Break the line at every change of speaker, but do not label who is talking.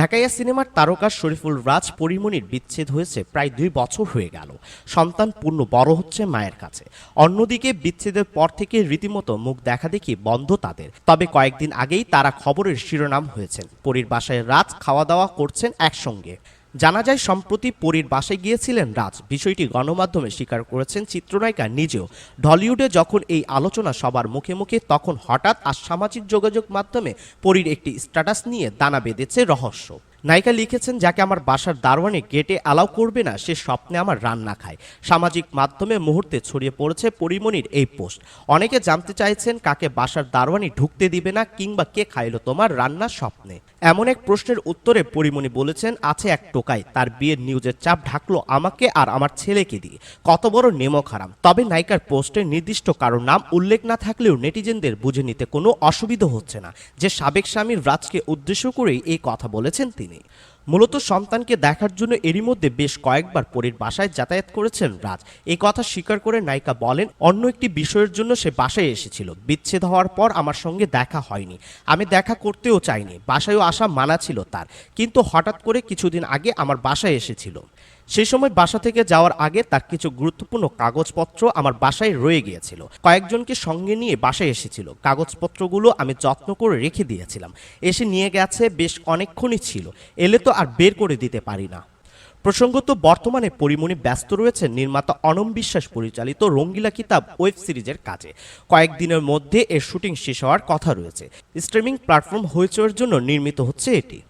ঢাকাইয়া সিনেমার তারকা শরীফুল রাজ পরিমণির বিচ্ছেদ হয়েছে প্রায় দুই বছর হয়ে গেল। সন্তান পূর্ণ বড় হচ্ছে মায়ের কাছে। অন্যদিকে বিচ্ছেদের পর থেকে রীতিমতো মুখ দেখা দেখি বন্ধ তাদের। তবে কয়েকদিন আগেই তারা খবরের শিরোনাম হয়েছেন। পরীর বাসায় রাজ খাওয়া দাওয়া করছেন একসঙ্গে। জানা যায় সম্প্রতি পরীর বাসায় গিয়েছিলেন রাজ। বিষয়টি গণমাধ্যমে স্বীকার করেছেন চিত্রনায়িকা নিজেও। ঢলিউডে যখন এই আলোচনা সবার মুখে মুখে, তখন হঠাৎ আর সামাজিক যোগাযোগ মাধ্যমে পরীর একটি স্ট্যাটাস নিয়ে দানা বেঁধেছে রহস্য। নায়িকা লিখেছেন, যাকে আমার বাসার দারোয়ানে গেটে অ্যালাউ করবে না, সে স্বপ্নে আমার রান্না খায়। সামাজিক মাধ্যমে মুহূর্তে ছড়িয়ে পড়েছে পরিমণির এই পোস্ট। অনেকে জানতে চাইছেন, কাকে বাসার দারোয়ানি ঢুকতে দিবে না, কিংবা কে খাইলো তোমার রান্না স্বপ্নে? এমন এক প্রশ্নের উত্তরে পরিমণি বলেছেন, আছে এক টোকাই, তার বিয়ের নিউজের চাপ ঢাকলো আমাকে আর আমার ছেলেকে দিয়ে। কত বড় নেমক হারাম। তবে নায়িকার পোস্টে নির্দিষ্ট কারও নাম উল্লেখ না থাকলেও নেটিজেনদের বুঝে নিতে কোনো অসুবিধা হচ্ছে না। যে সাবেক স্বামীর রাজকে উদ্দেশ্য করেই এই কথা বলেছেন তিনি। মূলত সন্তানকে দেখার জন্য এরই মধ্যে বেশ কয়েকবার পরীর বাসায় যাতায়াত করেছেন রাজ। এই কথা স্বীকার করে নায়িকা বলেন, অন্য একটি বিষয়ের জন্য সে বাসায় এসেছিল। বিচ্ছেদ হওয়ার পর আমার সঙ্গে দেখা হয়নি। আমি দেখা করতেও চাইনি। বাসায়ও আসা মানা ছিল তার। কিন্তু হঠাৎ করে কিছুদিন আগে আমার বাসায় এসেছিল। সেই সময় বাসা থেকে যাওয়ার আগে তার কিছু গুরুত্বপূর্ণ কাগজপত্র আমার বাসায় রয়ে গিয়েছিল। কয়েকজনকে সঙ্গে নিয়ে বাসায় এসেছিল। কাগজপত্রগুলো আমি যত্ন করে রেখে দিয়েছিলাম। এসে নিয়ে গেছে বেশ অনেকক্ষণই ছিল। এলে তো আর বের করে দিতে পারি না। প্রসঙ্গত, বর্তমানে পরিমণি ব্যস্ত রয়েছে নির্মাতা অনম বিশ্বাস পরিচালিত রঙ্গিলা কিতাব ওয়েব সিরিজের কাজে। কয়েকদিনের মধ্যে এর শুটিং শেষ হওয়ার কথা রয়েছে। স্ট্রিমিং প্ল্যাটফর্ম হইচয়ের জন্য নির্মিত হচ্ছে এটি।